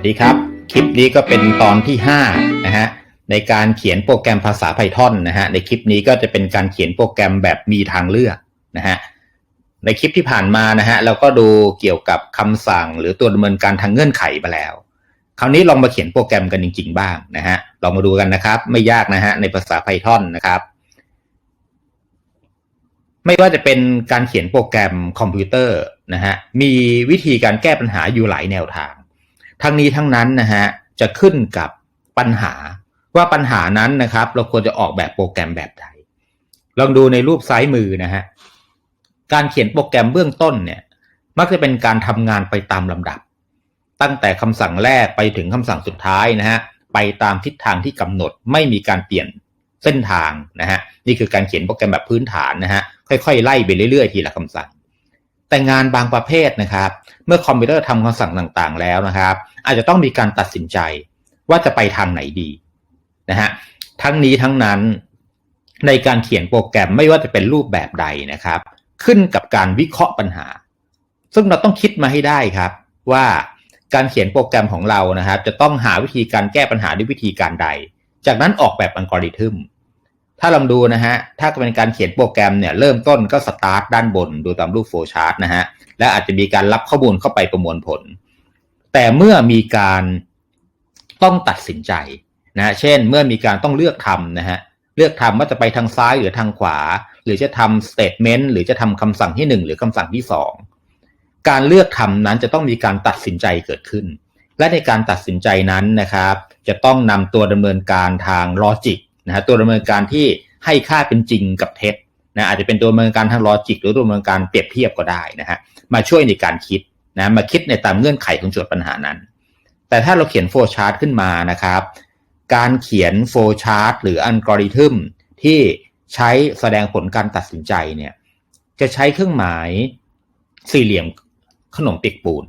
วัสดีครับ คลิปนี้ก็เป็นตอนที่5นะฮะในการเขียนโปรแกรมภาษา Python นะฮะในคลิปนี้ก็จะเป็นการเขียนโปรแกรมแบบมีทางเลือกนะฮะในคลิปที่ผ่านมานะฮะเราก็ดูเกี่ยวกับคำสั่ง หรือตัวดำเนินการทางเงื่อนไขมาแล้ว คราวนี้ลองมาเขียนโปรแกรมกันจริง ๆ บ้างนะฮะลองมาดูกันนะครับ ไม่ยากนะฮะในภาษา Python นะครับไม่ว่าจะเป็นการเขียนโปรแกรมคอมพิวเตอร์นะฮะมีวิธีการแก้ปัญหาอยู่หลายแนวทาง ทั้งนี้ทั้งนั้นนะฮะจะขึ้นกับปัญหาว่าปัญหานั้นนะครับ เราควรจะออกแบบโปรแกรมแบบใดลองดูในรูปซ้ายมือนะฮะการเขียนโปรแกรมเบื้องต้นเนี่ย มักจะเป็นการทำงานไปตามลำดับ ตั้งแต่คำสั่งแรกไปถึงคำสั่งสุดท้ายนะฮะไปตามทิศทางที่กำหนดไม่มีการเปลี่ยนเส้นทางนะฮะนี่คือการเขียนโปรแกรมแบบพื้นฐานนะฮะค่อยๆไล่ไปเรื่อยๆทีละคำสั่ง แต่งานบางประเภทนะครับ เมื่อคอมพิวเตอร์ทำคำสั่งต่างๆ แล้วนะครับ อาจจะต้องมีการตัดสินใจว่าจะไปทางไหนดีนะฮะทั้งนี้ทั้งนั้นในการเขียนโปรแกรมไม่ว่าจะเป็นรูปแบบใดนะครับ ขึ้นกับการวิเคราะห์ปัญหา ซึ่งเราต้องคิดมาให้ได้ครับว่าการเขียนโปรแกรมของเรานะครับ จะต้องหาวิธีการแก้ปัญหาด้วยวิธีการใด จากนั้นออกแบบอัลกอริทึม ถ้าลองดูนะฮะ ถ้าเป็นการเขียนโปรแกรมเนี่ยเริ่มต้นก็สตาร์ทด้านบนดูตามรูปโฟล์ชาร์ตนะฮะ และอาจจะมีการรับข้อมูลเข้าไปประมวลผล แต่เมื่อมีการต้องตัดสินใจนะเช่นเมื่อมีการต้องเลือกทำนะฮะเลือกทำว่าจะไปทางซ้ายหรือทางขวา หรือจะทำสเตทเมนต์หรือจะทำคำสั่งที่ 1 หรือคำสั่งที่ 2 การเลือกทำนั้นจะต้องมีการตัดสินใจเกิดขึ้น และในการตัดสินใจนั้นนะครับ จะต้องนำตัวดำเนินการทางลอจิก นะฮะตัวดำเนินการที่ให้ค่าเป็นจริงกับเท็จนะอาจจะเป็นตัวดำเนินการทางลอจิก หรือตัวดำเนินการเปรียบเทียบก็ได้นะฮะมาช่วยในการคิดนะมาคิดในตามเงื่อนไขของโจทย์ปัญหานั้น แต่ถ้าเราเขียนโฟล์ชาร์ตขึ้นมานะครับ การเขียนโฟล์ชาร์ตหรืออัลกอริทึมที่ใช้แสดงผลการตัดสินใจเนี่ยจะใช้เครื่องหมายสี่เหลี่ยมขนมเปียกปูน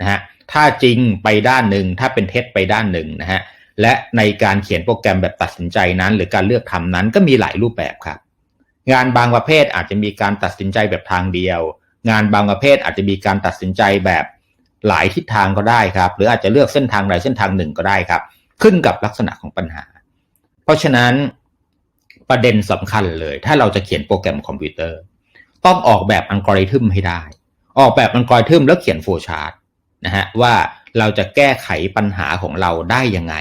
นะฮะถ้าจริงไปด้านหนึ่งถ้าเป็นเท็จไปด้านหนึ่งนะฮะ และในการเขียนโปรแกรมแบบตัดสินใจนั้น หรือการเลือกทำนั้นก็มีหลายรูปแบบครับ งานบางประเภทอาจจะมีการตัดสินใจแบบทางเดียว งานบางประเภทอาจจะมีการตัดสินใจแบบหลายทิศทางก็ได้ครับ หรืออาจจะเลือกเส้นทางใดเส้นทางหนึ่งก็ได้ครับ ขึ้นกับลักษณะของปัญหา เพราะฉะนั้นประเด็นสำคัญเลย ถ้าเราจะเขียนโปรแกรมคอมพิวเตอร์ ต้องออกแบบอัลกอริทึมให้ได้ ออกแบบอัลกอริทึมแล้วเขียนโฟล์ชาร์ตนะฮะว่าเราจะแก้ไขปัญหาของเราได้ยังไง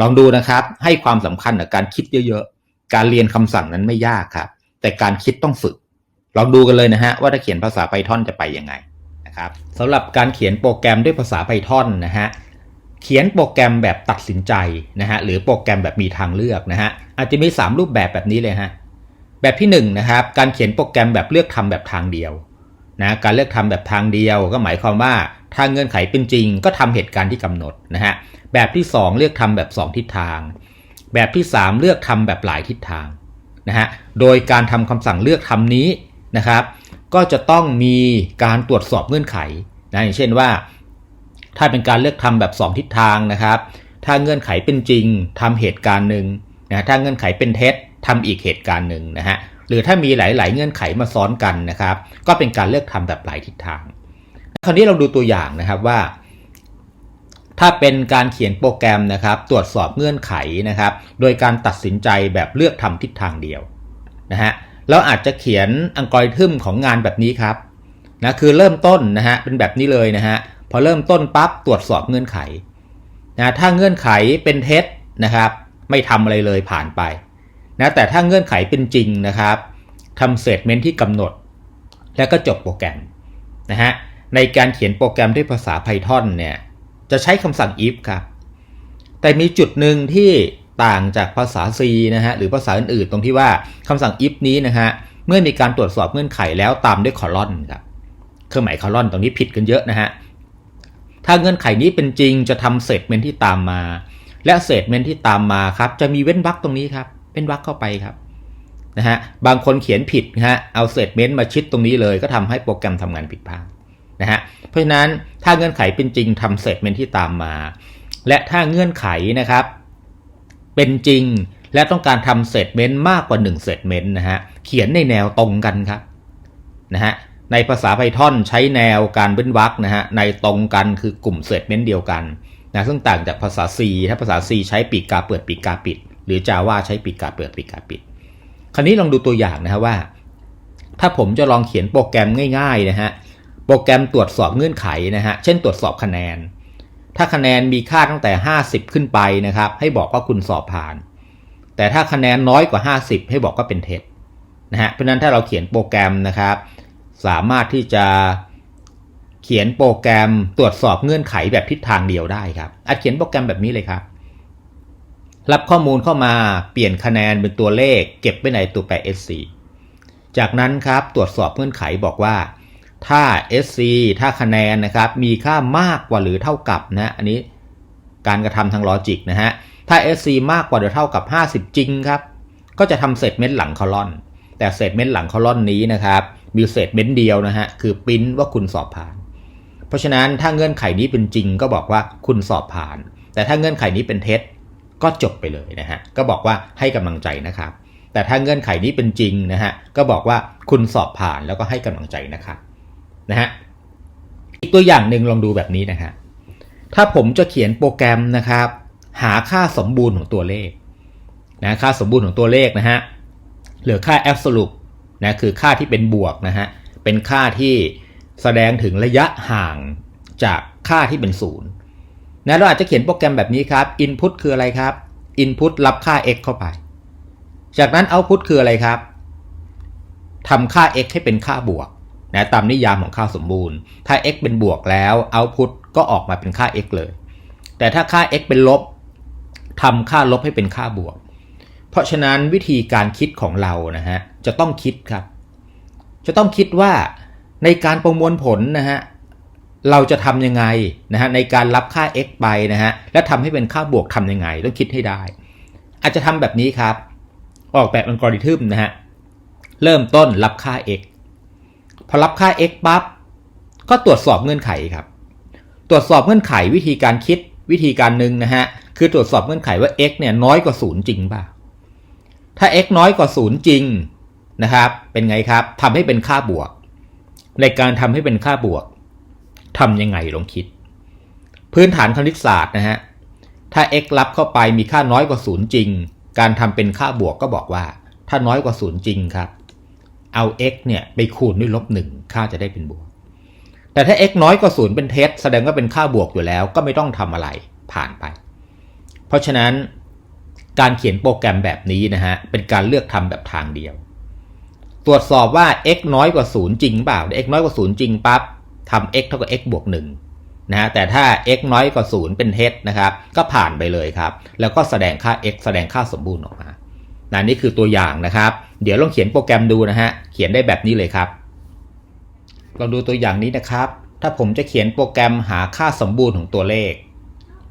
ลองดูนะครับ ให้ความสำคัญกับการคิดเยอะๆ การเรียนคำสั่งนั้นไม่ยากครับ แต่การคิดต้องฝึก ลองดูกันเลยนะฮะว่าถ้าเขียนภาษา Python จะไปยังไงนะครับสำหรับการเขียนโปรแกรมด้วยภาษา Python นะฮะเขียนโปรแกรมแบบตัดสินใจนะฮะหรือโปรแกรมแบบมีทางเลือกนะฮะอาจจะมี 3 รูปแบบแบบนี้เลยฮะแบบที่1นนะครับการเขียนโปรแกรมแบบเลือกทำแบบทางเดียวนะการเลือกทำแบบทางเดียว ก็หมายความว่า ถ้าเงื่อนไขเป็นจริง ก็ทำเหตุการณ์ที่กำหนดนะฮะแบบที่ 2 เลือกทำแบบ 2 ทิศทาง แบบที่ 3 เลือกทำแบบหลายทิศทางนะฮะโดยการทำคำสั่งเลือกทำนี้นะครับ ก็จะต้องมีการตรวจสอบเงื่อนไขนะอย่างเช่นว่า ถ้าเป็นการเลือกทำแบบ 2 ทิศทางนะครับ ถ้าเงื่อนไขเป็นจริงทำเหตุการณ์หนึ่งนะถ้าเงื่อนไขเป็นเท็จทำอีกเหตุการณ์หนึ่งนะฮะหรือถ้ามีหลาย ๆ เงื่อนไขมาซ้อนกันนะครับ ก็เป็นการเลือกทำแบบหลายทิศทาง คราวนี้เราดูตัวอย่างนะครับว่า ถ้าเป็นการเขียนโปรแกรมนะครับ ตรวจสอบเงื่อนไขนะครับ โดยการตัดสินใจแบบเลือกทำทิศทางเดียวนะฮะเราอาจจะเขียนอัลกอริทึมของงานแบบนี้ครับนะคือเริ่มต้นนะฮะเป็นแบบนี้เลยนะฮะพอเริ่มต้นปั๊บตรวจสอบเงื่อนไขนะถ้าเงื่อนไขเป็นเท็จนะครับ ไม่ทำอะไรเลยผ่านไปนะแต่ถ้าเงื่อนไขเป็นจริงนะครับทำเซตเมนที่กำหนด แล้วก็จบโปรแกรมนะฮะ ในการเขียนโปรแกรมด้วยภาษา Python เนี่ยจะใช้คำสั่ง if ครับ แต่มีจุดหนึ่งที่ต่างจากภาษา C นะฮะหรือภาษาอื่นๆ ตรงที่ว่าคำสั่ง if นี้นะฮะเมื่อมีการตรวจสอบเงื่อนไขแล้วตามด้วยคอลอนครับเครื่องหมายคอลอนตรงนี้ผิดกันเยอะนะฮะถ้าเงื่อนไขนี้เป็นจริงจะทำเซตเมนที่ตามมา และเซตเมนที่ตามมาครับจะมีเว้นวรรคตรงนี้ครับเป็นวรรคเข้าไปครับนะฮะบางคนเขียนผิดนะฮะเอาเซตเมนต์มาชิดตรงนี้เลย ก็ทำให้โปรแกรมทำงานผิดพลาด นะฮะเพราะฉะนั้นถ้าเงื่อนไขเป็นจริงทำเซตเมนที่ตามมา และถ้าเงื่อนไขนะครับ เป็นจริงและต้องการทำเซตเมนต์มากกว่า1เซตเมนต์นะฮะเขียนในแนวตรงกันครับนะฮะในภาษา Python ใช้แนวการเว้นวรรคนะฮะในตรงกันคือกลุ่มเซตเมนต์เดียวกันนะซึ่งต่างจากภาษา C ถ้าภาษา C ใช้ปีกกาเปิดปีกกาปิด หรือ Java ใช้ปีกกาเปิดปีกกาปิด คราวนี้ลองดูตัวอย่างนะฮะว่า ถ้าผมจะลองเขียนโปรแกรมง่ายๆนะฮะ โปรแกรมตรวจสอบเงื่อนไขนะฮะ เช่นตรวจสอบคะแนน ถ้าคะแนนมีค่าตั้งแต่ 50 ขึ้นไปนะครับ ให้บอกว่าคุณสอบผ่าน แต่ถ้าคะแนนน้อยกว่า 50 ให้บอกว่าเป็นเท็จนะฮะ เพราะนั้นถ้าเราเขียนโปรแกรมนะครับ สามารถที่จะเขียนโปรแกรมตรวจสอบเงื่อนไขแบบทิศทางเดียวได้ครับ อาจเขียนโปรแกรมแบบนี้เลยครับ รับข้อมูลเข้ามาเปลี่ยนคะแนนเป็นตัวเลข เก็บไว้ในตัวแปร SC จากนั้นครับตรวจสอบเงื่อนไขบอกว่า ถ้า SC ถ้าคะแนนนะครับมีค่ามากกว่าหรือเท่ากับนะอันนี้การกระทำทางลอจิกนะฮะถ้า SC มากกว่าหรือเท่ากับ 50 จริงครับ ก็จะทำเศษเม็ดหลังคอลอน แต่เศษเม็ดหลังคอลอนนี้นะครับมีเศษเม็ดเดียวนะฮะคือปิ้นว่าคุณสอบผ่าน เพราะฉะนั้นถ้าเงื่อนไขนี้เป็นจริงก็บอกว่าคุณสอบผ่าน แต่ถ้าเงื่อนไขนี้เป็นเท็จก็จบไปเลยนะฮะก็บอกว่าให้กำลังใจนะครับ แต่ถ้าเงื่อนไขนี้เป็นจริงนะฮะก็บอกว่าคุณสอบผ่านแล้วก็ให้กำลังใจนะครับ นะฮะอีกตัวอย่างหนึ่งลองดูแบบนี้นะฮะถ้าผมจะเขียนโปรแกรมนะครับ หาค่าสมบูรณ์ของตัวเลขนะค่าสมบูรณ์ของตัวเลขนะฮะเหลือค่า absolute นะคือค่าที่เป็นบวกนะฮะเป็นค่าที่แสดงถึงระยะห่างจากค่าที่เป็นศูนย์นะเราอาจจะเขียนโปรแกรมแบบนี้ครับ input คืออะไรครับ input รับค่า x เข้าไป จากนั้น output คืออะไรครับทำค่า x ให้เป็นค่าบวก นะตามนิยามของค่าสมบูรณ์ ถ้า x เป็นบวกแล้ว output ก็ออกมาเป็นค่า x เลย แต่ถ้าค่า x เป็นลบทำค่าลบให้เป็นค่าบวก เพราะฉะนั้นวิธีการคิดของเรานะฮะจะต้องคิดครับ จะต้องคิดว่าในการประมวลผลนะฮะเราจะทำยังไงนะฮะในการรับค่า x ไปนะฮะและทำให้เป็นค่าบวกทำยังไงต้องคิดให้ได้ อาจจะทำแบบนี้ครับ ออกแบบอัลกอริทึมนะฮะเริ่มต้นรับค่า x พอรับค่า x ปั๊บก็ตรวจสอบเงื่อนไขครับ ตรวจสอบเงื่อนไขวิธีการคิดวิธีการหนึ่งนะฮะคือตรวจสอบเงื่อนไขว่า x เนี่ยน้อยกว่าศูนย์จริงป่ะถ้า x น้อยกว่าศูนย์จริงนะครับ เป็นไงครับทำให้เป็นค่าบวก ในการทำให้เป็นค่าบวกทำยังไงลองคิด พื้นฐานคณิตศาสตร์นะฮะถ้า x รับเข้าไปมีค่าน้อยกว่าศูนย์จริง การทำเป็นค่าบวกก็บอกว่า ถ้าน้อยกว่าศูนย์จริงครับ เอา x เนี่ยไปคูณด้วยลบหนึ่งค่าจะได้เป็นบวก แต่ถ้า x น้อยกว่าศูนย์เป็นเท็จแสดงว่าเป็นค่าบวกอยู่แล้ว ก็ไม่ต้องทำอะไรผ่านไป เพราะฉะนั้นการเขียนโปรแกรมแบบนี้นะฮะ เป็นการเลือกทำแบบทางเดียว ตรวจสอบว่า x น้อยกว่าศูนย์จริงเปล่า x น้อยกว่าศูนย์จริงปั๊บทำ x เท่ากับ x บวก1นะฮะแต่ถ้า x น้อยกว่า 0 เป็นเท็จนะครับ ก็ผ่านไปเลยครับ แล้วก็แสดงค่า x แสดงค่าสมบูรณ์ออกมา นะนี่คือตัวอย่างนะครับ เดี๋ยวลองเขียนโปรแกรมดูนะฮะ เขียนได้แบบนี้เลยครับลองดูตัวอย่างนี้นะครับ ถ้าผมจะเขียนโปรแกรมหาค่าสมบูรณ์ของตัวเลข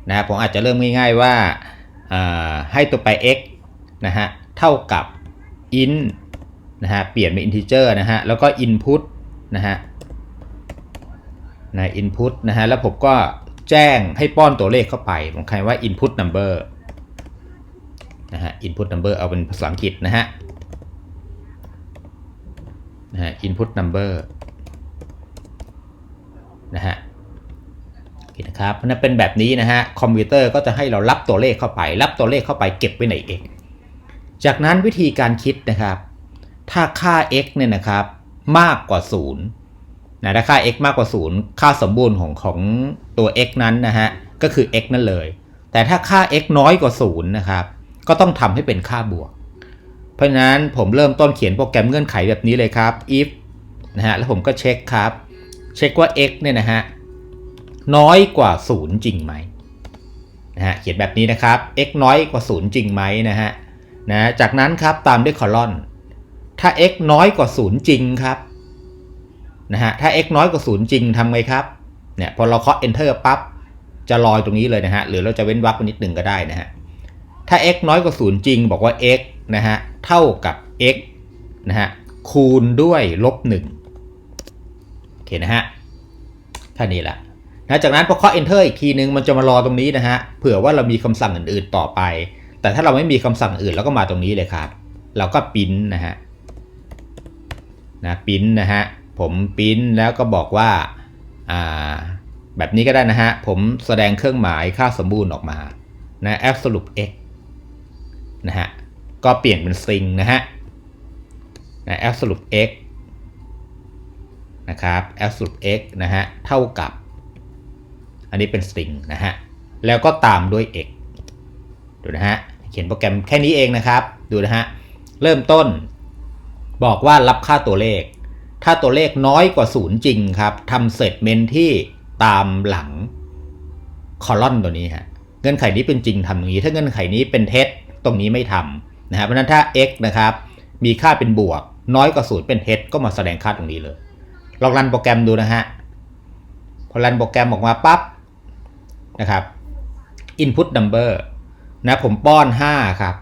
นะผมอาจจะเริ่มง่ายๆว่าให้ตัวไป x นะฮะเท่ากับ int นะฮะเปลี่ยนเป็น integer นะฮะแล้วก็ input นะฮะนะ input นะฮะแล้วผมก็แจ้งให้ป้อนตัวเลขเข้าไปผมใครว่า input number นะฮะ input number เอาเป็นภาษาอังกฤษนะฮะ นะฮะ input number นะฮะนะครับเพราะนั้นเป็นแบบนี้นะฮะ คอมพิวเตอร์ก็จะให้เรารับตัวเลขเข้าไป รับตัวเลขเข้าไปเก็บไว้ใน x จากนั้นวิธีการคิดนะครับ ถ้าค่า x เนี่ยนะครับมากกว่า 0นะถ้าค่า x มากกว่า 0 ค่าสมบูรณ์ของของตัว x นั้นนะฮะ ก็คือ x นั่นเลย แต่ถ้าค่า x น้อยกว่า 0 นะครับ ก็ต้องทำให้เป็นค่าบวก เพราะฉะนั้นผมเริ่มต้นเขียนโปรแกรมเงื่อนไขแบบนี้เลยครับ if นะฮะแล้วผมก็เช็คครับ เช็คว่า x เนี่ยนะฮะน้อยกว่า 0 จริงไหมนะฮะเขียนแบบนี้นะครับ x น้อยกว่า 0 จริงไหมนะฮะนะจากนั้นครับตามด้วยคอลอนถ้า x น้อยกว่า 0 จริงครับนะฮะถ้า x น้อยกว่า 0 จริงทำไงครับเนี่ยพอเราเคาะ enter ปั๊บจะลอยตรงนี้เลยนะฮะหรือเราจะเว้นวรรคนิดหนึ่งก็ได้นะฮะ ถ้า x น้อยกว่า 0 จริง บอกว่า x นะฮะเท่ากับ x นะฮะคูณด้วยลบ1โอเคนะฮะท่านี้แหละนะจากนั้นพอเคาะ enter อีกทีนึงมันจะมารอตรงนี้นะฮะเผื่อว่าเรามีคำสั่งอื่นๆต่อไป แต่ถ้าเราไม่มีคำสั่งอื่นเราก็มาตรงนี้เลยครับ เราก็ปิ้นนะฮะนะปิ้นนะฮะผมปิ้นแล้วก็บอกว่าแบบนี้ก็ได้นะฮะ ผมแสดงเครื่องหมายค่าสมบูรณ์ออกมานะ absolute x นะฮะ ก็เปลี่ยนเป็น string นะฮะนะ absolute x นะครับ absolute x นะฮะ เท่ากับ อันนี้เป็น string นะฮะ แล้วก็ตามด้วย x ดูนะฮะ เขียนโปรแกรมแค่นี้เองนะครับ ดูนะฮะ เริ่มต้น บอกว่ารับค่าตัวเลข ถ้าตัวเลขน้อยกว่าศูนย์จริงครับทำเสร็จเมนที่ตามหลังคอลอนตัวนี้ฮะ เงื่อนไขนี้เป็นจริงทำอย่างนี้ ถ้าเงื่อนไขนี้เป็นเท็จ ตรงนี้ไม่ทำนะฮะเพราะฉะนั้นถ้า x นะครับมีค่าเป็นบวก น้อยกว่าศูนย์เป็นเท็จก็มาแสดงค่าตรงนี้เลย ลองรันโปรแกรมดูนะฮะพอรันโปรแกรมออกมาปั๊บนะครับ input number นะผมป้อน 5 ครับ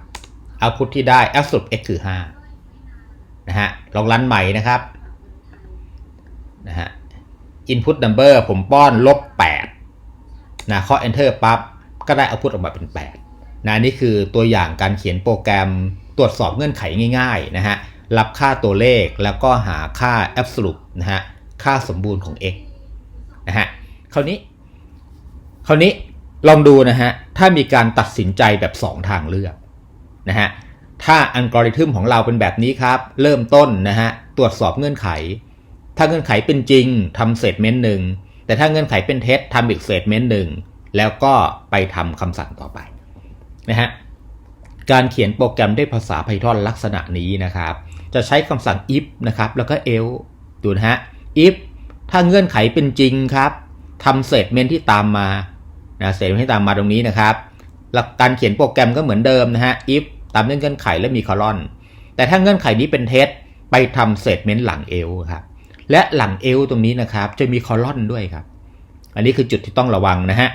output ที่ได้ absolute x คือ 5 นะฮะ ลองรันใหม่นะครับ นะฮะ input number ผมป้อนลบ 8 นะข้อ enter ปั๊บ ก็ได้ output ออกมาเป็น 8 นะนี่คือตัวอย่างการเขียนโปรแกรมตรวจสอบเงื่อนไขง่ายๆนะฮะรับค่าตัวเลขแล้วก็หาค่า absolute นะฮะค่าสมบูรณ์ของ x นะฮะคราวนี้คราวนี้ลองดูนะฮะถ้ามีการตัดสินใจแบบ 2 ทางเลือกนะฮะถ้าอัลกอริทึมของเราเป็นแบบนี้ครับ เริ่มต้นนะฮะตรวจสอบเงื่อนไข ถ้าเงื่อนไขเป็นจริงทำเศษเมนต์หนึ่งแต่ถ้าเงื่อนไขเป็นเท็จทำอีกเศษเมนต์หนึ่งแล้วก็ไปทำคำสั่งต่อไป นะฮะการเขียนโปรแกรมด้วยภาษา Python ลักษณะนี้นะครับ จะใช้คำสั่ง if นะครับ แล้วก็ else ดูนะฮะ if ถ้าเงื่อนไขเป็นจริงครับทำเศษเมนที่ตามมานะเศษเมนที่ตามมาตรงนี้นะครับหลักการเขียนโปรแกรมก็เหมือนเดิมนะฮะ if ตามเงื่อนไขและมีคอลอน แต่ถ้าเงื่อนไขนี้เป็นเท็จไปทำเศษเมนหลัง else ครับและหลัง else ตรงนี้นะครับ จะมีคอลอนด้วยครับ อันนี้คือจุดที่ต้องระวังนะฮะ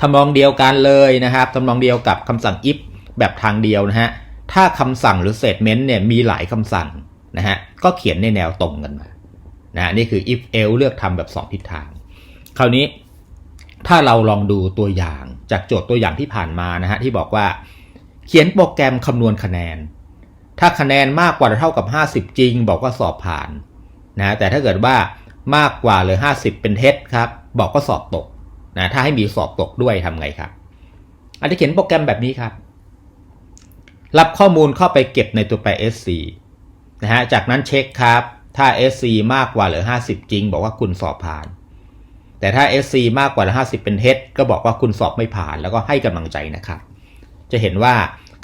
ทำนองเดียวกันเลยนะครับทำนองเดียวกับคำสั่ง if แบบทางเดียวนะฮะ ถ้าคำสั่งหรือ statement เนี่ยมีหลายคำสั่งนะฮะ ก็เขียนในแนวตรงกันมา นะนี่คือ if else เลือกทำแบบ 2 ทิศทาง คราวนี้ถ้าเราลองดูตัวอย่างจากโจทย์ตัวอย่างที่ผ่านมานะฮะที่บอกว่า เขียนโปรแกรมคำนวณคะแนน ถ้าคะแนนมากกว่าเท่ากับ 50 จริง บอกว่าสอบผ่านนะแต่ถ้าเกิดว่ามากกว่าหรือ 50 เป็นเท็จครับ บอกก็สอบตก นะถ้าให้มีสอบตกด้วยทำไงครับ อาจจะเขียนโปรแกรมแบบนี้ครับ รับข้อมูลเข้าไปเก็บในตัวแปร sc นะฮะจากนั้นเช็คครับ ถ้า sc มากกว่าหรือ 50 จริง บอกว่าคุณสอบผ่าน แต่ถ้า sc มากกว่าหรือ50 เป็นเท็จก็บอกว่าคุณสอบไม่ผ่าน แล้วก็ให้กำลังใจนะครับ จะเห็นว่า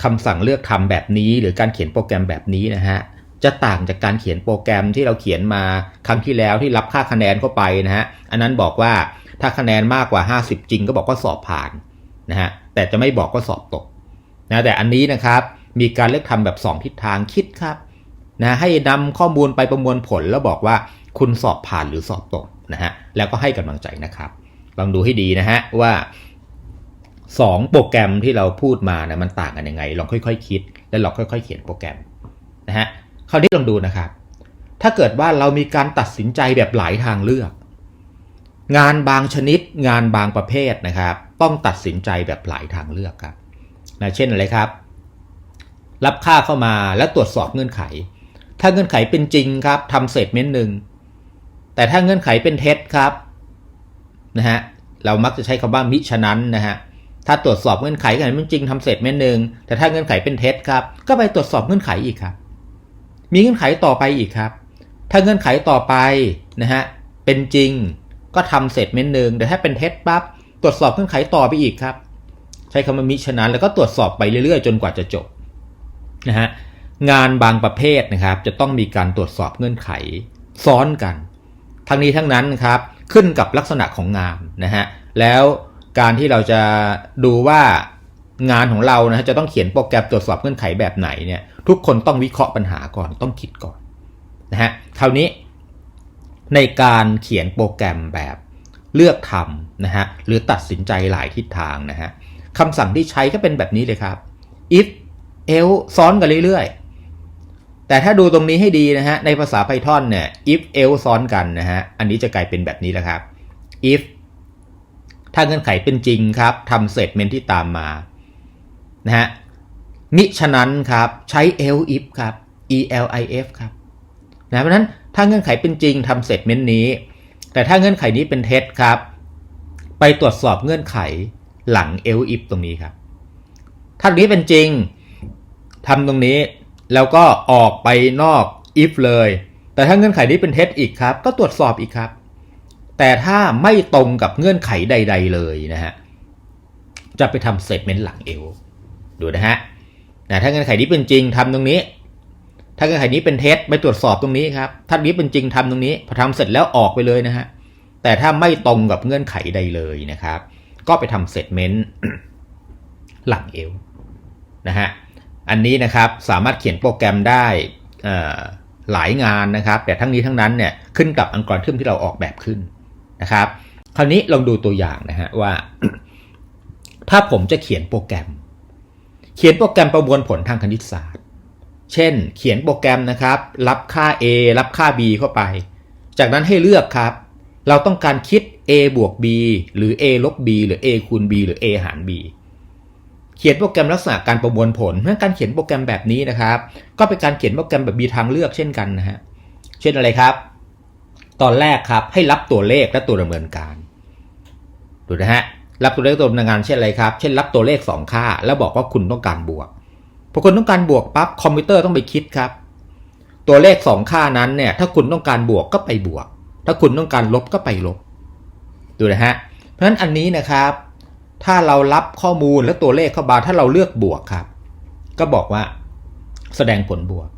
คำสั่งเลือกทำแบบนี้ หรือการเขียนโปรแกรมแบบนี้นะฮะจะต่างจากการเขียนโปรแกรมที่เราเขียนมาครั้งที่แล้วที่รับค่าคะแนนเข้าไปนะฮะ อันนั้นบอกว่า ถ้าคะแนนมากกว่า 50 จริงก็บอกว่าสอบผ่านนะฮะแต่จะไม่บอกว่าสอบตกนะแต่อันนี้นะครับมีการเลือกทำแบบ 2 ทิศทางคิดครับนะให้นำข้อมูลไปประมวลผลแล้วบอกว่าคุณสอบผ่านหรือสอบตกนะฮะแล้วก็ให้กำลังใจนะครับ ลองดูให้ดีนะฮะว่า 2 โปรแกรมที่เราพูดมานะมันต่างกันยังไง ลองค่อยๆคคิด แล้วลองค่อย ๆ เขียนโปรแกรมนะฮะคราวนี้ลองดูนะครับ ถ้าเกิดว่าเรามีการตัดสินใจแบบหลายทางเลือก งานบางชนิดงานบางประเภทนะครับ ต้องตัดสินใจแบบหลายทางเลือกครับนะเช่นอะไรครับ รับค่าเข้ามาแล้วตรวจสอบเงื่อนไข ถ้าเงื่อนไขเป็นจริงครับทำเศษเม้นหนึ่งแต่ถ้าเงื่อนไขเป็นเท็จครับนะฮะเรามักจะใช้คำว่ามิฉะนั้นนะฮะถ้าตรวจสอบเงื่อนไขกันเป็นจริงทำเสร็จเม้นหนึ่งแต่ถ้าเงื่อนไขเป็นเท็จครับ ก็ไปตรวจสอบเงื่อนไขอีกครับ มีเงื่อนไขต่อไปอีกครับ ถ้าเงื่อนไขต่อไปนะฮะเป็นจริง ก็ทำเสร็จเม้นหนึ่งแต่ถ้าเป็นเท็จปั๊บตรวจสอบเงื่อนไขต่อไปอีกครับ ใช้คำว่ามิฉะนั้นแล้วก็ตรวจสอบไปเรื่อยๆ จนกว่าจะจบนะฮะงานบางประเภทนะครับ จะต้องมีการตรวจสอบเงื่อนไขซ้อนกัน ทั้งนี้ทั้งนั้นครับขึ้นกับลักษณะของงานนะฮะแล้วการที่เราจะดูว่างานของเรานะจะต้องเขียนโปรแกรมตรวจสอบเงื่อนไขแบบไหนเนี่ยทุกคนต้องวิเคราะห์ปัญหาก่อนต้องคิดก่อนนะฮะคราวนี้ ในการเขียนโปรแกรมแบบเลือกทำนะฮะหรือตัดสินใจหลายทิศทางนะฮะคำสั่งที่ใช้ก็เป็นแบบนี้เลยครับ if else ซ้อนกันเรื่อยๆ แต่ถ้าดูตรงนี้ให้ดีนะฮะในภาษา Python เนี่ย if else ซ้อนกันนะฮะอันนี้จะกลายเป็นแบบนี้แล้วครับ if ถ้าเงื่อนไขเป็นจริงครับทำเสร็จเมนที่ตามมานะฮะมิฉะนั้นครับใช้ else if ครับ elif ครับ นะเพราะนั้นถ้าเงื่อนไขเป็นจริงทำเสร็จเมนนี้ แต่ถ้าเงื่อนไขนี้เป็นเท็จครับ ไปตรวจสอบเงื่อนไขหลัง elif ตรงนี้ครับ ถ้าตรงนี้เป็นจริงทำตรงนี้แล้วก็ออกไปนอก if เลย แต่ถ้าเงื่อนไขนี้เป็นเท็จอีกครับ ก็ตรวจสอบอีกครับ แต่ถ้าไม่ตรงกับเงื่อนไขใด ๆ เลยนะฮะ จะไปทำ statement หลัง else ดูนะฮะนะถ้าเงื่อนไขนี้เป็นจริงทำตรงนี้ ถ้าเงื่อนไขนี้เป็นเท็จไปตรวจสอบตรงนี้ครับ ถ้านี้เป็นจริงทำตรงนี้พอทำเสร็จแล้วออกไปเลยนะฮะ แต่ถ้าไม่ตรงกับเงื่อนไขใดเลยนะครับ ก็ไปทำ statement หลัง else นะฮะ อันนี้นะครับสามารถเขียนโปรแกรมได้หลายงานนะครับ แต่ทั้งนี้ทั้งนั้นเนี่ยขึ้นกับอัลกอริทึมที่เราออกแบบขึ้นนะครับ คราวนี้ลองดูตัวอย่างนะฮะว่า ถ้าผมจะเขียนโปรแกรม เขียนโปรแกรมประมวลผลทางคณิตศาสตร์ เช่น เขียนโปรแกรมนะครับ รับค่า a รับค่า b เข้าไป จากนั้นให้เลือกครับ เราต้องการคิด a บวก b หรือ a ลบ b หรือ a คูณ b หรือ a หาร b เขียนโปรแกรมลักษณะการประมวลผลเพราะการเขียนโปรแกรมแบบนี้นะครับ ก็เป็นการเขียนโปรแกรมแบบมีทางเลือกเช่นกันนะฮะ เช่นอะไรครับ ตอนแรกครับให้รับตัวเลขและตัวดำเนินการดูนะฮะ รับตัวเลขตัวดำเนินการเช่นอะไรครับ เช่นรับตัวเลข 2 ค่า แล้วบอกว่าคุณต้องการบวก พอคุณต้องการบวกปั๊บคอมพิวเตอร์ต้องไปคิดครับ ตัวเลข 2 ค่านั้นเนี่ยถ้าคุณต้องการบวกก็ไปบวก ถ้าคุณต้องการลบก็ไปลบ ดูนะฮะ เพราะฉะนั้นอันนี้นะครับ ถ้าเรารับข้อมูลและตัวเลขเข้ามาถ้าเราเลือกบวกครับ ก็บอกว่า แสดงผลบวก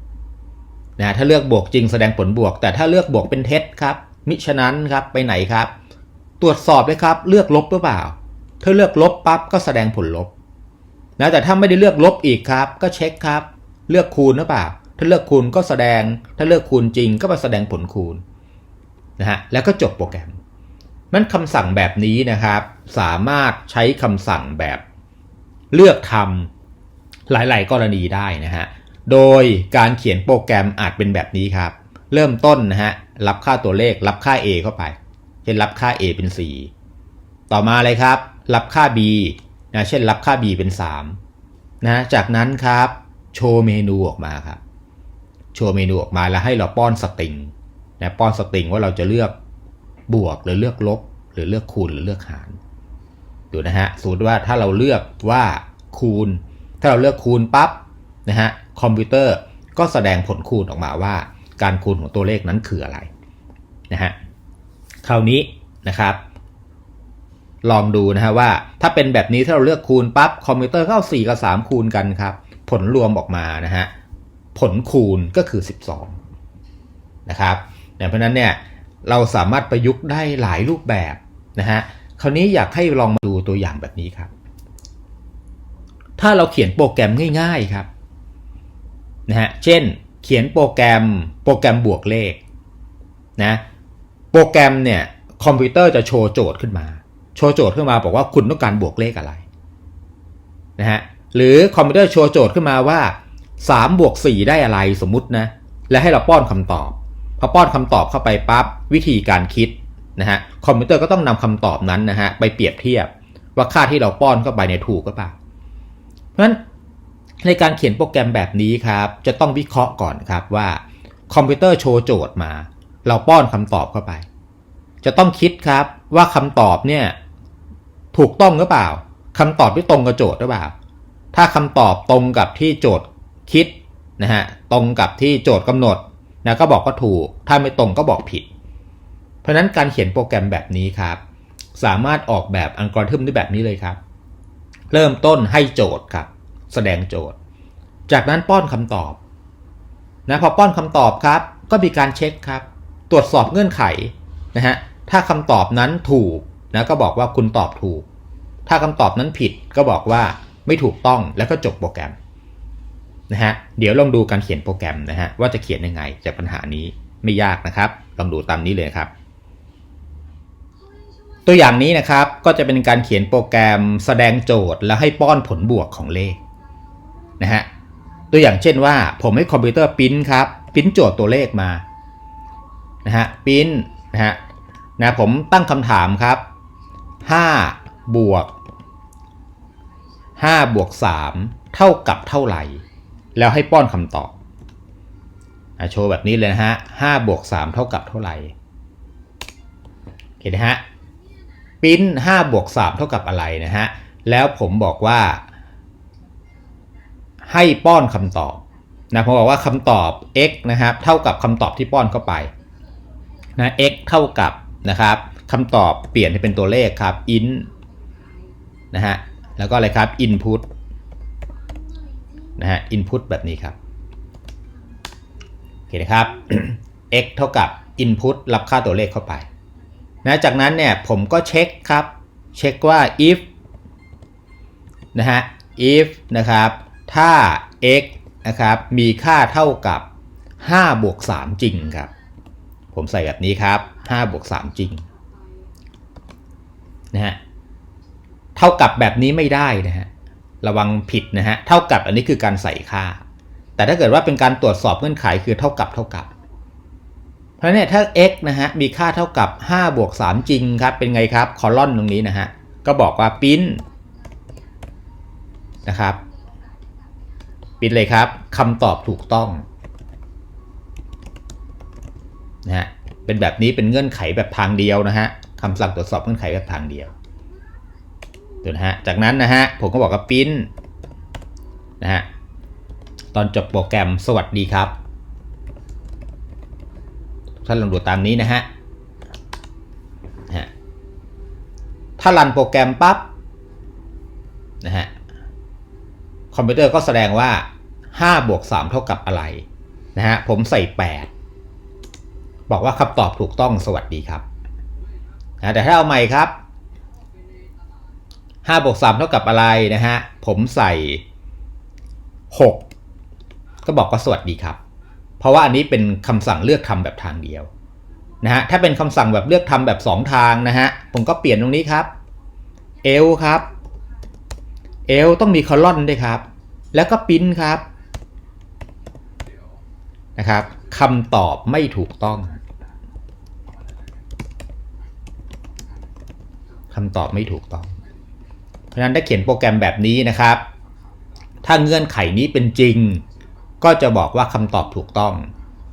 นะถ้าเลือกบวกจริงแสดงผลบวก แต่ถ้าเลือกบวกเป็นเท็จครับมิฉะนั้นครับไปไหนครับ ตรวจสอบเลยครับ เลือกลบหรือเปล่า ถ้าเลือกลบปั๊บก็แสดงผลลบ นะแต่ถ้าไม่ได้เลือกลบอีกครับ ก็เช็คครับ เลือกคูณหรือเปล่า ถ้าเลือกคูณก็แสดง ถ้าเลือกคูณจริงก็ไปแสดงผลคูณนะฮะแล้วก็จบโปรแกรมมันคำสั่งแบบนี้นะครับ สามารถใช้คำสั่งแบบเลือกทำหลาย ๆ กรณีได้นะฮะโดยการเขียนโปรแกรมอาจเป็นแบบนี้ครับ เริ่มต้นนะฮะรับค่าตัวเลข รับค่า a เข้าไป เช่นรับค่า a เป็น 4 ต่อมาเลยครับ รับค่า b นะเช่นรับค่า b เป็น3นะจากนั้นครับโชว์เมนูออกมาครับโชว์เมนูออกมาแล้วให้เราป้อนสตริงนะป้อนสตริงว่าเราจะเลือกบวกหรือเลือกลบ หรือเลือกคูณหรือเลือกหารดูนะฮะสมมติว่าถ้าเราเลือกว่าคูณ ถ้าเราเลือกคูณปั๊บนะฮะคอมพิวเตอร์ก็แสดงผลคูณออกมาว่า การคูณของตัวเลขนั้นคืออะไรนะฮะคราวนี้นะครับ ลองดูนะฮะว่า ถ้าเป็นแบบนี้ถ้าเราเลือกคูณปั๊บคอมพิวเตอร์ก็เอา4 กับ 3 คูณกันครับ ผลรวมออกมานะฮะผลคูณก็คือ 12 นะครับเพราะนั้นเนี่ยเราสามารถประยุกต์ได้หลายรูปแบบนะฮะคราวนี้อยากให้ลองมาดูตัวอย่างแบบนี้ครับ ถ้าเราเขียนโปรแกรมง่ายๆครับนะฮะเช่น เขียนโปรแกรมโปรแกรมบวกเลขนะโปรแกรมเนี่ยคอมพิวเตอร์จะโชว์โจทย์ขึ้นมา โชว์โจทย์ขึ้นมาบอกว่าคุณต้องการบวกเลขอะไรนะฮะหรือคอมพิวเตอร์โชว์โจทย์ขึ้นมาว่า3บวก4ได้อะไรสมมุตินะและให้เราป้อนคำตอบพอป้อนคำตอบเข้าไปปั๊บวิธีการคิดนะฮะคอมพิวเตอร์ก็ต้องนำคำตอบนั้นนะฮะไปเปรียบเทียบว่าค่าที่เราป้อนเข้าไปในถูกก็เปล่าเพราะฉะนั้นในการเขียนโปรแกรมแบบนี้ครับจะต้องวิเคราะห์ก่อนครับว่าคอมพิวเตอร์โชว์โจทย์มา เราป้อนคำตอบเข้าไป จะต้องคิดครับว่าคำตอบเนี่ย ถูกต้องหรือเปล่าคำตอบที่ตรงกับโจทย์หรือเปล่า ถ้าคำตอบตรงกับที่โจทย์คิดนะฮะตรงกับที่โจทย์กำหนดนะก็บอกว่าถูก ถ้าไม่ตรงก็บอกผิด เพราะนั้นการเขียนโปรแกรมแบบนี้ครับ สามารถออกแบบอัลกอริทึมได้แบบนี้เลยครับ เริ่มต้นให้โจทย์ครับ แสดงโจทย์ จากนั้นป้อนคำตอบนะพอป้อนคำตอบครับ ก็มีการเช็คครับ ตรวจสอบเงื่อนไขนะฮะถ้าคำตอบนั้นถูก นะก็บอกว่าคุณตอบถูก ถ้าคำตอบนั้นผิดก็บอกว่าไม่ถูกต้องแล้วก็จบโปรแกรมนะฮะเดี๋ยวลองดูการเขียนโปรแกรมนะฮะว่าจะเขียนยังไงจากปัญหานี้ไม่ยากนะครับ ลองดูตามนี้เลยครับ ตัวอย่างนี้นะครับก็จะเป็นการเขียนโปรแกรมแสดงโจทย์แล้วให้ป้อนผลบวกของเลขนะฮะตัวอย่างเช่นว่า ผมให้คอมพิวเตอร์พิมพ์ครับพิมพ์โจทย์ตัวเลขมานะฮะพิมพ์นะฮะนะผมตั้งคำถามครับ 5บวก5บวก3เท่ากับเท่าไหร่ แล้วให้ป้อนคำตอบอโชว์แบบนี้เลยนะฮะห้าบวกสามเท่ากับเท่าไหร่เห็นไหมฮะปิ้น5บวก3เท่ากับอะไรนะฮะ แล้วผมบอกว่า ให้ป้อนคำตอบนะผมบอกว่าคำตอบ x นะครับ เท่ากับคำตอบที่ป้อนเข้าไปนะ x เท่ากับนะครับ คำตอบเปลี่ยนให้เป็นตัวเลขครับ int นะฮะ แล้วก็อะไรครับ input นะฮะ input แบบนี้ครับ โอเคนะครับ x เท่ากับ input รับค่าตัวเลขเข้าไป นะจากนั้นเนี่ยผมก็เช็คครับ เช็คว่า if นะฮะ if นะครับ ถ้า x นะครับ มีค่าเท่ากับ5บวก3จริงครับ ผมใส่แบบนี้ครับ5บวก3จริง นะฮะเท่ากับแบบนี้ไม่ได้นะฮะระวังผิดนะฮะเท่ากับอันนี้คือการใส่ค่า แต่ถ้าเกิดว่าเป็นการตรวจสอบเงื่อนไขคือเท่ากับเท่ากับ เพราะเนี่ยถ้า x นะฮะมีค่าเท่ากับ5บวก3จริงครับเป็นไงครับคอลอนตรงนี้นะฮะก็บอกว่าปิ้นนะครับปิดเลยครับคำตอบถูกต้องนะฮะเป็นแบบนี้เป็นเงื่อนไขแบบทางเดียวนะฮะ คำสั่งตรวจสอบเงื่อนไขแบบทางเดียวดูนะฮะ จากนั้นนะฮะ ผมก็บอกว่าปิ้นนะฮะ ตอนจบโปรแกรมสวัสดีครับ ท่านลองดูตามนี้นะฮะนะฮะถ้ารันโปรแกรมปั๊บนะฮะคอมพิวเตอร์ก็แสดงว่า5บวก3เท่ากับอะไรนะฮะผมใส่ 8 บอกว่าคำตอบถูกต้องสวัสดีครับ นะแต่ถ้าเอาใหม่ครับ5บวก3เท่ากับอะไรนะฮะ ผมใส่ 6 ก็บอกว่าสวัสดีครับ เพราะว่าอันนี้เป็นคำสั่งเลือกทำแบบทางเดียวนะฮะ ถ้าเป็นคำสั่งแบบเลือกทำแบบ 2 ทางนะฮะ ผมก็เปลี่ยนตรงนี้ครับ l ครับ l ต้องมีคอลอนด้วยครับ แล้วก็ปิ้นครับนะครับคำตอบไม่ถูกต้อง คำตอบไม่ถูกต้อง เพราะฉะนั้นถ้าเขียนโปรแกรมแบบนี้นะครับ ถ้าเงื่อนไขนี้เป็นจริง ก็จะบอกว่าคำตอบถูกต้อง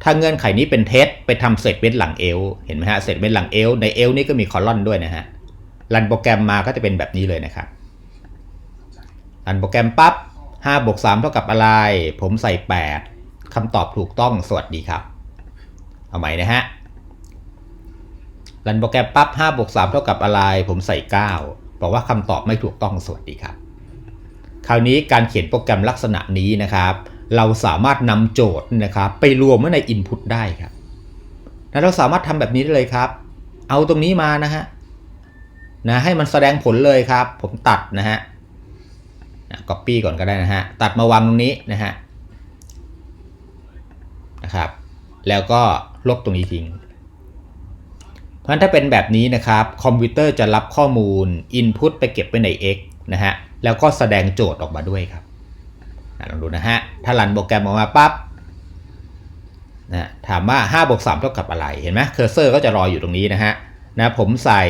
ถ้าเงื่อนไขนี้เป็นเท็จไปทำเสร็จเว้นหลังเอลเห็นไหมฮะเสร็จเว้นหลังเอลในเอลนี่ก็มีคอลอนด้วยนะฮะรันโปรแกรมมาก็จะเป็นแบบนี้เลยนะครับรันโปรแกรมปั๊บ5บวก3เท่ากับอะไร ผมใส่ 8คำตอบถูกต้องสวัสดีครับ เอาใหม่นะฮะ รันโปรแกรมปั๊บ5บวก3เท่ากับอะไร ผมใส่ 9 บอกว่าคำตอบไม่ถูกต้องสวัสดีครับ คราวนี้การเขียนโปรแกรมลักษณะนี้นะครับ เราสามารถนำโจทย์นะครับไปรวมไว้ใน Input ได้ครับนะเราสามารถทำแบบนี้ได้เลยครับ เอาตรงนี้มานะฮะนะให้มันแสดงผลเลยครับ ผมตัดนะฮะ copy ก่อนก็ได้นะฮะ ตัดมาวางตรงนี้นะฮะนะครับ แล้วก็ลบตรงนี้ทิ้ง เพราะฉะนั้นถ้าเป็นแบบนี้นะครับคอมพิวเตอร์จะรับข้อมูล Input ไปเก็บไว้ใน X นะฮะแล้วก็แสดงโจทย์ออกมาด้วยครับลองดูนะฮะถ้ารันโปรแกรมออกมาปั๊บนะถามว่า5บวก3เท่ากับอะไรเห็นไหมเคอร์เซอร์ก็จะรออยู่ตรงนี้นะฮะนะผมใส่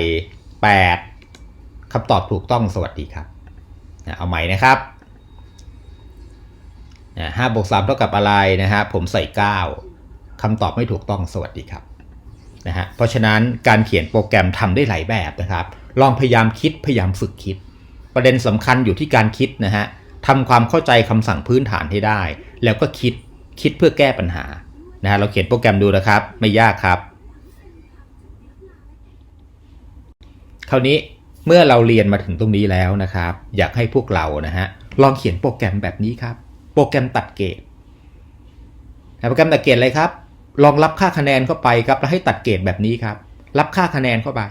8คำตอบถูกต้องสวัสดีครับนะเอาใหม่นะครับนะห้าบวกสามเท่ากับอะไรนะฮะผมใส่ 9คำตอบไม่ถูกต้องสวัสดีครับ นะฮะเพราะฉะนั้นการเขียนโปรแกรมทำได้หลายแบบนะครับ ลองพยายามคิดพยายามฝึกคิด ประเด็นสำคัญอยู่ที่การคิดนะฮะทำความเข้าใจคำสั่งพื้นฐานให้ได้ แล้วก็คิดคิดเพื่อแก้ปัญหานะฮะเราเขียนโปรแกรมดูนะครับ ไม่ยากครับ คราวนี้เมื่อเราเรียนมาถึงตรงนี้แล้วนะครับ อยากให้พวกเรานะฮะลองเขียนโปรแกรมแบบนี้ครับ โปรแกรมตัดเกรดโปรแกรมตัดเกรดอะไรครับ ลองรับค่าคะแนนเข้าไปครับแล้วให้ตัดเกรดแบบนี้ครับ รับค่าคะแนนเข้าไป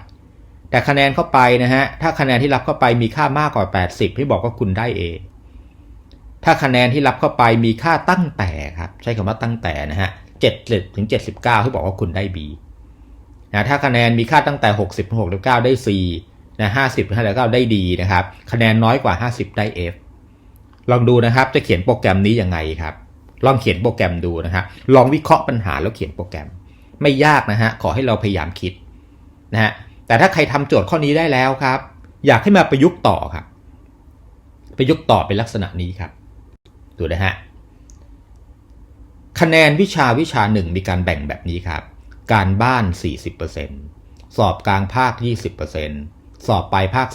แต่คะแนนเข้าไปนะฮะถ้าคะแนนที่รับเข้าไปมีค่ามากกว่า 80 ให้บอกว่าคุณได้ A ถ้าคะแนนที่รับเข้าไปมีค่าตั้งแต่ครับใช้คำว่าตั้งแต่นะฮะ7ถึง79ให้บอกว่าคุณได้ B นะถ้าคะแนนมีค่าตั้งแต่ 60ถึง69 ได้ C นะห้าสิบห้าแล้วก็ได้ดีนะครับ คะแนนน้อยกว่า 50 ได้ F ลองดูนะครับจะเขียนโปรแกรมนี้ยังไงครับ ลองเขียนโปรแกรมดูนะครับลองวิเคราะห์ปัญหาแล้วเขียนโปรแกรม ไม่ยากนะฮะขอให้เราพยายามคิดนะฮะแต่ถ้าใครทำโจทย์ข้อนี้ได้แล้วครับ อยากให้มาประยุกต์ต่อครับประยุกต์ต่อเป็นลักษณะนี้ครับดูนะฮะคะแนนวิชาวิชาหนึ่งมีการแบ่งแบบนี้ครับ การบ้าน 40%สอบกลางภาค 20%สอบปลายภาค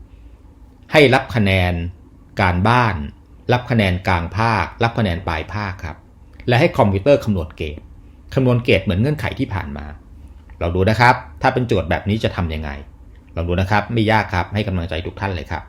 40%ให้รับคะแนนการบ้าน รับคะแนนกลางภาค รับคะแนนปลายภาคครับ และให้คอมพิวเตอร์คำนวณเกรดคำนวณเกรดเหมือนเงื่อนไขที่ผ่านมา เราดูนะครับ ถ้าเป็นโจทย์แบบนี้จะทำยังไงลองดูนะครับ ไม่ยากครับ ให้กำลังใจทุกท่านเลยครับ